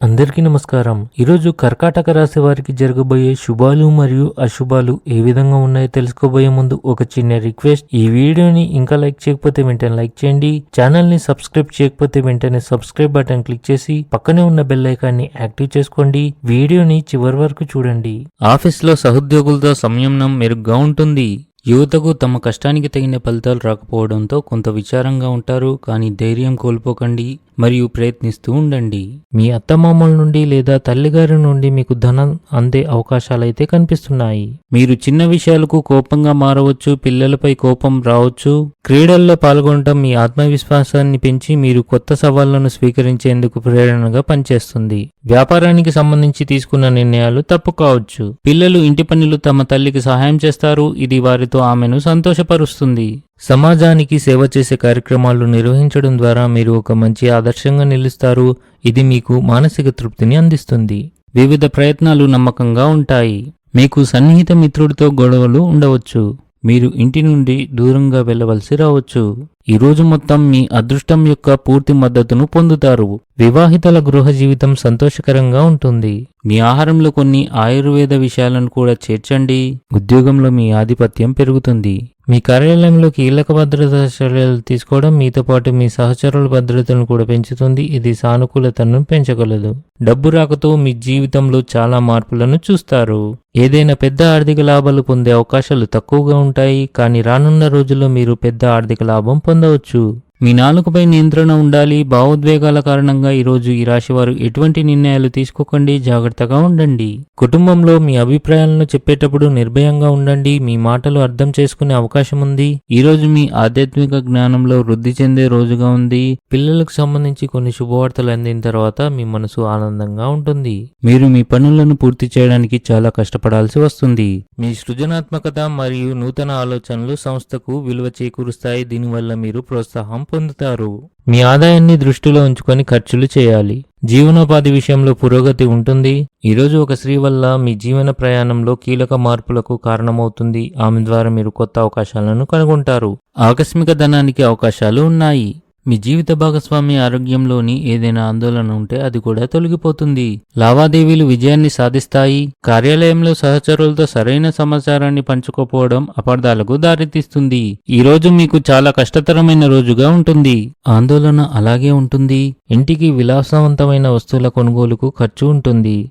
అందరికీ నమస్కారం. ఈరోజు కర్కాటక రాశి వారికి జరగబోయే శుభాలు మరియు అశుభాలు ఏ విధంగా ఉన్నాయో తెలుసుకోబోయే ముందు ఒక చిన్న రిక్వెస్ట్. ఈ వీడియోని ఇంకా లైక్ చేయకపోతే వెంటనే లైక్ చేయండి. ఛానల్ని సబ్స్క్రైబ్ చేయకపోతే వెంటనే సబ్స్క్రైబ్ బటన్ క్లిక్ చేసి పక్కనే ఉన్న బెల్ ఐకాన్ని యాక్టివ్ చేసుకోండి. వీడియోని చివరి వరకు చూడండి. ఆఫీస్లో సహోద్యోగులతో సంయమనం మెరుగ్గా ఉంటుంది. యువతకు తమ కష్టానికి తగిన ఫలితాలు రాకపోవడంతో కొంత విచారంగా ఉంటారు కానీ ధైర్యం కోల్పోకండి. మరియు ప్రయత్నిస్తూ ఉండండి. మీ అత్తమామల నుండి లేదా తల్లిగారి నుండి మీకు ధనం అందే అవకాశాలైతే కనిపిస్తున్నాయి. మీరు చిన్న విషయాలకు కోపంగా మారవచ్చు పిల్లలపై కోపం రావచ్చు. క్రీడల్లో పాల్గొనడం మీ ఆత్మవిశ్వాసాన్ని పెంచి మీరు కొత్త సవాళ్ళను స్వీకరించేందుకు ప్రేరణగా పనిచేస్తుంది. వ్యాపారానికి సంబంధించి తీసుకున్న నిర్ణయాలు తప్పు కావచ్చు. పిల్లలు ఇంటి పనులు తమ తల్లికి సహాయం చేస్తారు. ఇది వారితో ఆమెను సంతోషపరుస్తుంది. సమాజానికి సేవ చేసే కార్యక్రమాలు నిర్వహించడం ద్వారా మీరు ఒక మంచి ఆదర్శంగా నిలుస్తారు. ఇది మీకు మానసిక తృప్తిని అందిస్తుంది. వివిధ ప్రయత్నాలు నమ్మకంగా ఉంటాయి. మీకు సన్నిహిత మిత్రుడితో గొడవలు ఉండవచ్చు. మీరు ఇంటి నుండి దూరంగా వెళ్ళవలసి రావచ్చు. ఈ రోజు మొత్తం మీ అదృష్టం యొక్క పూర్తి మద్దతును పొందుతారు. వివాహితల గృహ జీవితం సంతోషకరంగా ఉంటుంది. మీ ఆహారంలో కొన్ని ఆయుర్వేద విషయాలను కూడా చేర్చండి. ఉద్యోగంలో మీ ఆధిపత్యం పెరుగుతుంది. మీ కార్యాలయంలో కీలక భద్రతా చర్యలు తీసుకోవడం మీతో పాటు మీ సహచరుల భద్రతను కూడా పెంచుతుంది. ఇది సానుకూలతను పెంచగలదు. డబ్బు రాకతో మీ జీవితంలో చాలా మార్పులను చూస్తారు. ఏదైనా పెద్ద ఆర్థిక లాభాలు పొందే అవకాశాలు తక్కువగా ఉంటాయి. కానీ రానున్న రోజుల్లో మీరు పెద్ద ఆర్థిక లాభం పొందవచ్చు. మీ నాలుకపై నియంత్రణ ఉండాలి. భావోద్వేగాల కారణంగా ఈరోజు ఈ రాశివారు ఎటువంటి నిర్ణయాలు తీసుకోకండి. జాగ్రత్తగా ఉండండి. కుటుంబంలో మీ అభిప్రాయాలను చెప్పేటప్పుడు నిర్భయంగా ఉండండి. మీ మాటలు అర్థం చేసుకునే అవకాశం ఉంది. ఈరోజు మీ ఆధ్యాత్మిక జ్ఞానంలో వృద్ధి చెందే రోజుగా ఉంది. పిల్లలకు సంబంధించి కొన్ని శుభవార్తలు అందిన తర్వాత మీ మనసు ఆనందంగా ఉంటుంది. మీరు మీ పనులను పూర్తి చేయడానికి చాలా కష్టపడాల్సి వస్తుంది. మీ సృజనాత్మకత మరియు నూతన ఆలోచనలు సంస్థకు విలువ చేకూరుస్తాయి. దీనివల్ల మీరు ప్రోత్సాహం పొందుతారు. మీ ఆదాయాన్ని దృష్టిలో ఉంచుకొని ఖర్చులు చేయాలి. జీవనోపాధి విషయంలో పురోగతి ఉంటుంది. ఈరోజు ఒక స్త్రీ వల్ల మీ జీవన ప్రయాణంలో కీలక మార్పులకు కారణమవుతుంది. ఆమె ద్వారా మీరు కొత్త అవకాశాలను కనుగొంటారు. ఆకస్మిక ధనానికి అవకాశాలు ఉన్నాయి. మీ జీవిత భాగస్వామి ఆరోగ్యంలోని ఏదైనా ఆందోళన ఉంటే అది కూడా తొలగిపోతుంది. లావాదేవీలు విజయాన్ని సాధిస్తాయి. కార్యాలయంలో సహచరులతో సరైన సమాచారాన్ని పంచుకోపోవడం అపార్థాలకు దారితీస్తుంది. ఈ రోజు మీకు చాలా కష్టతరమైన రోజుగా ఉంటుంది. ఆందోళన అలాగే ఉంటుంది. ఇంటికి విలాసవంతమైన వస్తువుల కొనుగోలుకు ఖర్చు ఉంటుంది.